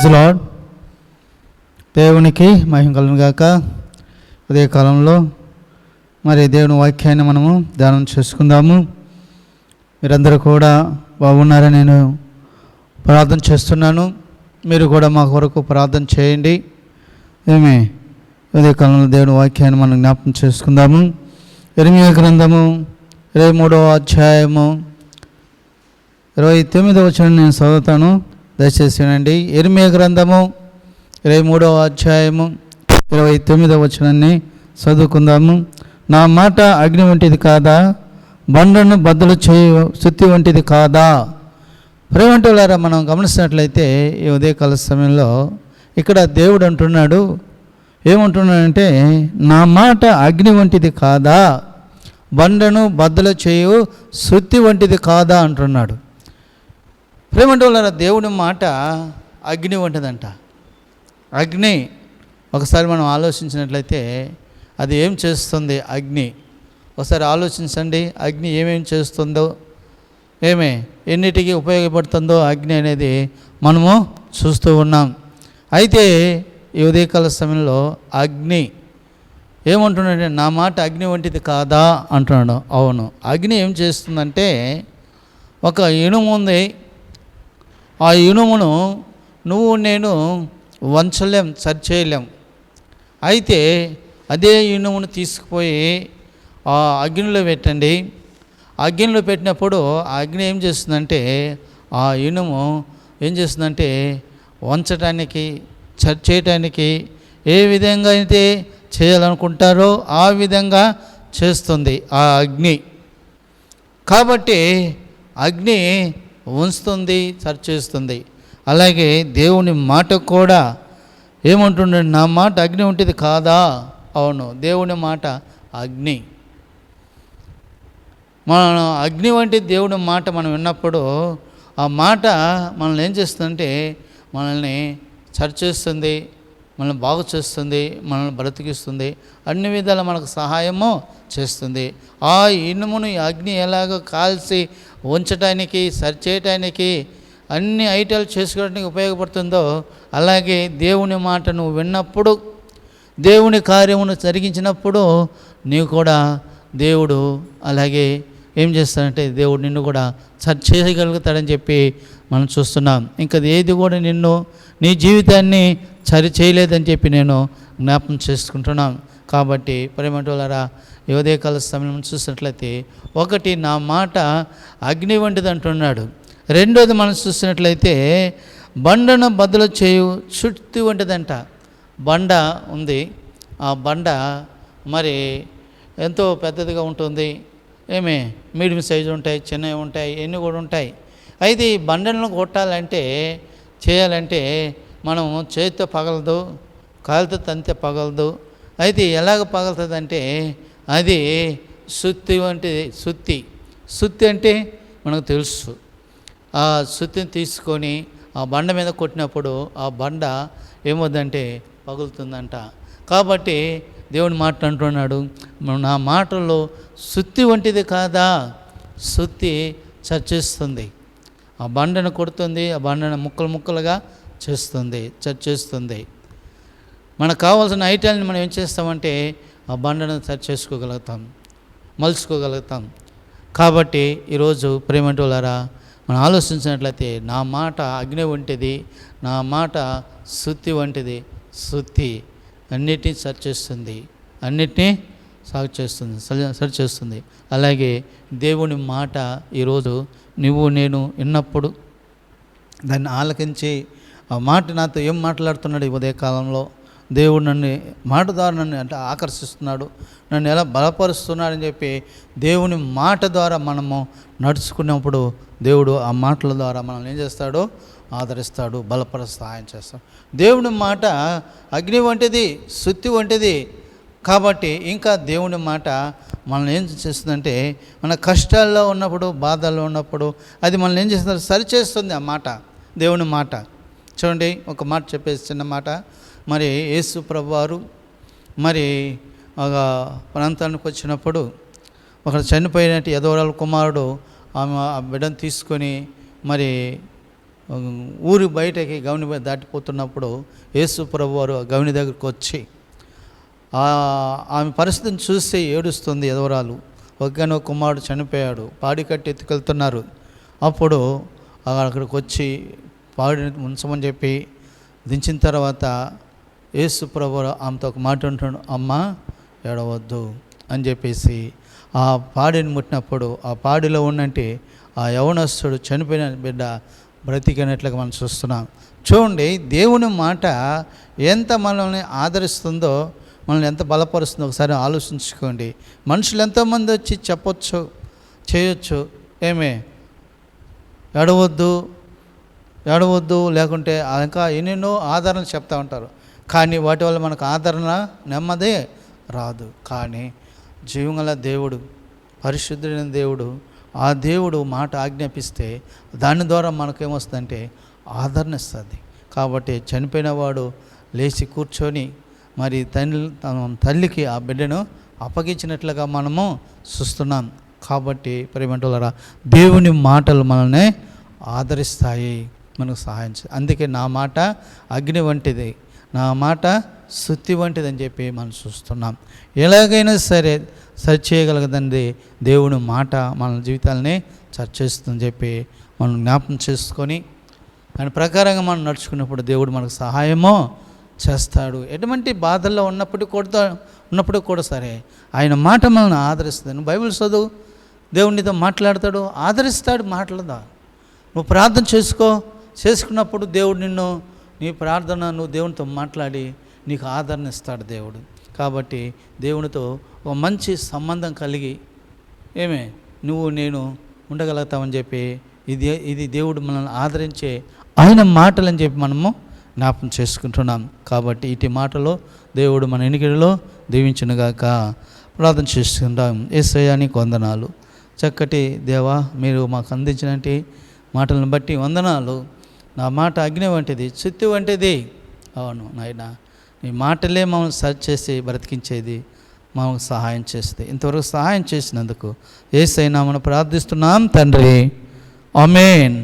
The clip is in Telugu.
ప్రైజ్ లాడ్ దేవునికి మహిమ కలుగును గాక ఉదయ కాలంలో మరి దేవుని వాక్యాన్ని మనము ధ్యానం చేసుకుందాము. మీరందరూ కూడా బాగున్నారని నేను ప్రార్థన చేస్తున్నాను. మీరు కూడా మా కొరకు ప్రార్థన చేయండి. ఏమి? ఉదయ కాలంలో దేవుని వాక్యాన్ని మనం జ్ఞాపకం చేసుకుందాము. ఎనిమిది గ్రంథము ఇరవై మూడవ అధ్యాయము ఇరవై తొమ్మిదవ వచ్చిన నేను చదువుతాను. దయచేసి వినండి. ఎరిమే గ్రంథము ఇరవై మూడవ అధ్యాయము ఇరవై తొమ్మిదవ వచనాన్ని చదువుకుందాము. నా మాట అగ్ని వంటిది కాదా? బండను బద్దలు చేయు శుద్ధి వంటిది కాదా? ప్రేమంటులారా మనం గమనిస్తున్నట్లయితే ఈ ఉదయకాల సమయంలో ఇక్కడ దేవుడు అంటున్నాడు. ఏమంటున్నాడంటే నా మాట అగ్ని వంటిది కాదా? బండను బద్దలు చేయు శుద్ధి వంటిది కాదా అంటున్నాడు. ప్రేమంటున్నారా దేవుని మాట అగ్ని వంటిదంట. అగ్ని ఒకసారి మనం ఆలోచించినట్లయితే అది ఏం చేస్తుంది అగ్ని? ఒకసారి ఆలోచించండి అగ్ని ఏమేమి చేస్తుందో ఏమే ఎన్నిటికీ ఉపయోగపడుతుందో అగ్ని అనేది మనము చూస్తూ ఉన్నాం. అయితే ఈ ఉదయకాల సమయంలో అగ్ని ఏమంటున్నాడంటే నా మాట అగ్ని వంటిది కాదా అంటున్నాడు. అవును అగ్ని ఏం చేస్తుందంటే ఒక ఇనుము ఉంది ఆ ఇనుమును నువ్వు నేను వంచలేం సరిచేయలేం. అయితే అదే ఇనుమును తీసుకుపోయి ఆ అగ్నిలో పెట్టండి. అగ్నిలో పెట్టినప్పుడు ఆ అగ్ని ఏం చేస్తుందంటే ఆ ఇనుము ఏం చేస్తుందంటే వంచటానికి చేయటానికి ఏ విధంగా అయితే చేయాలనుకుంటారో ఆ విధంగా చేస్తుంది ఆ అగ్ని. కాబట్టి అగ్ని ఉంచుతుంది సరి చేస్తుంది అలాగే దేవుని మాట కూడా ఏమంటుండే నా మాట అగ్ని ఉంటుంది కాదా? అవును దేవుని మాట అగ్ని. మన అగ్ని వంటి దేవుని మాట మనం విన్నప్పుడు ఆ మాట మనల్ని ఏం చేస్తుందంటే మనల్ని చర్చిస్తుంది మనల్ని బాగు చేస్తుంది మనల్ని బ్రతికిస్తుంది అన్ని విధాల మనకు సహాయము చేస్తుంది. ఆ ఇనుమును అగ్ని ఎలాగో కాల్చి ఉంచటానికి సరిచేయటానికి అన్ని ఐటాలు చేసుకోవడానికి ఉపయోగపడుతుందో అలాగే దేవుని మాట నువ్వు విన్నప్పుడు దేవుని కార్యమును జరిగించినప్పుడు నీవు కూడా దేవుడు అలాగే ఏం చేస్తాడంటే దేవుడు నిన్ను కూడా సరి చేయగలుగుతాడని చెప్పి మనం చూస్తున్నాం. ఇంకా ఏది కూడా నిన్ను నీ జీవితాన్ని సరి చేయలేదని చెప్పి నేను జ్ఞాపం చేసుకుంటున్నాం. కాబట్టి ప్రేమటోలరా యువదేకాల సమయం చూసినట్లయితే ఒకటి నా మాట అగ్ని వంటిది అంటున్నాడు. రెండోది మనం చూసినట్లయితే బండను బదులు చేయు చుట్టి వంటిదంట. బండ ఉంది. ఆ బండ మరి ఎంతో పెద్దదిగా ఉంటుంది. ఏమే? మీడియం సైజు ఉంటాయి చిన్నవి ఉంటాయి ఎన్ని కూడా ఉంటాయి. అయితే ఈ బండలను కొట్టాలంటే చేయాలంటే మనం చేతితో పగలదు కాలుతో తంతే పగలదు. అయితే ఎలాగ పగలుతుందంటే అది సుత్తి వంటిది సుత్తి. సుత్తి అంటే మనకు తెలుసు. ఆ సుత్తిని తీసుకొని ఆ బండ మీద కొట్టినప్పుడు ఆ బండ ఏమవుద్దంటే పగులుతుందంట. కాబట్టి దేవుని మాట అంటున్నాడు నా మాటల్లో సుత్తి వంటిది కాదా? సుత్తి చర్చిస్తుంది. ఆ బండను కొడుతుంది ఆ బండను ముక్కలు ముక్కలుగా చేస్తుంది చర్చిస్తుంది. మనకు కావాల్సిన ఐటాన్ని మనం ఏం చేస్తామంటే ఆ బండను సరి చేసుకోగలుగుతాం మలుచుకోగలుగుతాం. కాబట్టి ఈరోజు ప్రేమంటులారా మనం ఆలోచించినట్లయితే నా మాట అగ్ని వంటిది నా మాట శుద్ధి వంటిది. శుద్ధి అన్నిటినీ సరి చేస్తుంది అన్నిటినీ సాగు చేస్తుంది సరి- సరి చేస్తుంది. అలాగే దేవుని మాట ఈరోజు నువ్వు నేను విన్నప్పుడు దాన్ని ఆలకించి ఆ మాట నాతో ఏం మాట్లాడుతున్నాడు ఈ ఉదయకాలంలో? దేవుడు నన్ను మాట ద్వారా నన్ను అంటే ఆకర్షిస్తున్నాడు నన్ను ఎలా బలపరుస్తున్నాడని చెప్పి దేవుని మాట ద్వారా మనము నడుచుకున్నప్పుడు దేవుడు ఆ మాటల ద్వారా మనల్ని ఏం చేస్తాడు? ఆదరిస్తాడు బలపర సహాయం చేస్తాడు. దేవుని మాట అగ్ని వంటిది శుద్ధి వంటిది కాబట్టి ఇంకా దేవుని మాట మనల్ని ఏం చేస్తుందంటే మన కష్టాల్లో ఉన్నప్పుడు బాధల్లో ఉన్నప్పుడు అది మనల్ని ఏం చేస్తుంది సరిచేస్తుంది ఆ మాట దేవుని మాట. చూడండి ఒక మాట చెప్పేసి చిన్న మాట. మరి యేసు ప్రభువారు మరి ఒక ప్రాంతానికి వచ్చినప్పుడు ఒకడు చనిపోయినట్టు యదవరాల కుమారుడు ఆమె ఆ బిడ్డను తీసుకొని మరి ఊరి బయటకి గవని దాటిపోతున్నప్పుడు యేసు ప్రభు వారు ఆ గవని దగ్గరికి వచ్చి ఆమె పరిస్థితిని చూసి ఏడుస్తుంది ఎదవరాలు ఒక్కనో కుమారుడు చనిపోయాడు పాడి కట్టి ఎత్తుకెళ్తున్నారు. అప్పుడు అక్కడికి వచ్చి పాడిని ఉంచమని చెప్పి దించిన తర్వాత యేసు ప్రభు ఆమెతో ఒక మాట ఉంటాడు అమ్మ ఏడవద్దు అని చెప్పేసి ఆ పాడిని ముట్టినప్పుడు ఆ పాడిలో ఉన్నంటే ఆ యవనస్తుడు చనిపోయిన బిడ్డ బ్రతికినట్లుగా మనం చూస్తున్నాం. చూడండి దేవుని మాట ఎంత మనల్ని ఆదరిస్తుందో మనల్ని ఎంత బలపరుస్తుందో ఒకసారి ఆలోచించుకోండి. మనుషులు ఎంతోమంది వచ్చి చెప్పొచ్చు చేయొచ్చు ఏమే? ఎడవద్దు ఎడవద్దు లేకుంటే ఇంకా ఎన్నెన్నో ఆదరణలు చెప్తా ఉంటారు. కానీ వాటి వల్ల మనకు ఆదరణ నెమ్మదే రాదు. కానీ జీవంగల దేవుడు పరిశుద్ధుడైన దేవుడు ఆ దేవుడు మాట ఆజ్ఞాపిస్తే దాని ద్వారా మనకేమొస్తుందంటే ఆదరణ ఇస్తుంది. కాబట్టి చనిపోయిన వాడు లేచి కూర్చొని మరి తల్లి తన తల్లికి ఆ బిడ్డను అప్పగించినట్లుగా మనము చూస్తున్నాం. కాబట్టి ప్రేమంటులరా దేవుని మాటలు మనల్ని ఆదరిస్తాయి. మనకు సహాయం అందుకే నా మాట అగ్ని వంటిది. నా మాట శుద్ధి వంటిదని చెప్పి మనం చూస్తున్నాం. ఎలాగైనా సరే సరి చేయగలగదండి దేవుని మాట మన జీవితాలని చర్చిస్తుందని చెప్పి మనం జ్ఞాపకం చేసుకొని దాని ప్రకారంగా మనం నడుచుకున్నప్పుడు దేవుడు మనకు సహాయమో చేస్తాడు. ఎటువంటి బాధల్లో ఉన్నప్పుడు కూడా ఉన్నప్పుడు కూడా సరే ఆయన మాట మనల్ని ఆదరిస్తుంది. బైబిల్ చదువు దేవునితో మాట్లాడతాడు ఆదరిస్తాడు మాట్లాడదా నువ్వు ప్రార్థన చేసుకో చేసుకున్నప్పుడు దేవుడు నిన్ను నీ ప్రార్థన నువ్వు దేవునితో మాట్లాడి నీకు ఆదరణ ఇస్తాడు దేవుడు. కాబట్టి దేవునితో ఒక మంచి సంబంధం కలిగి ఏమే నువ్వు నేను ఉండగలుగుతామని చెప్పి ఇది ఇది దేవుడు మనల్ని ఆదరించే ఆయన మాటలని చెప్పి మనము జ్ఞాపం చేసుకుంటున్నాం. కాబట్టి ఇటు మాటలో దేవుడు మన ఎన్నికలలో దీవించినగాక. ప్రార్థన చేసుకుంటాం ఏసయానికి వందనాలు. చక్కటి దేవా మీరు మాకు అందించినటి మాటలను బట్టి వందనాలు. నా మాట అగ్ని వంటిది చుత్తి వంటిది. అవును నాయన నీ మాటలే మమ్మల్ని సర్చ్ చేసి బ్రతికించేది మాకు సహాయం చేస్తే ఇంతవరకు సహాయం చేసినందుకు ఏసైనా మనం ప్రార్థిస్తున్నాం తండ్రి. అమేన్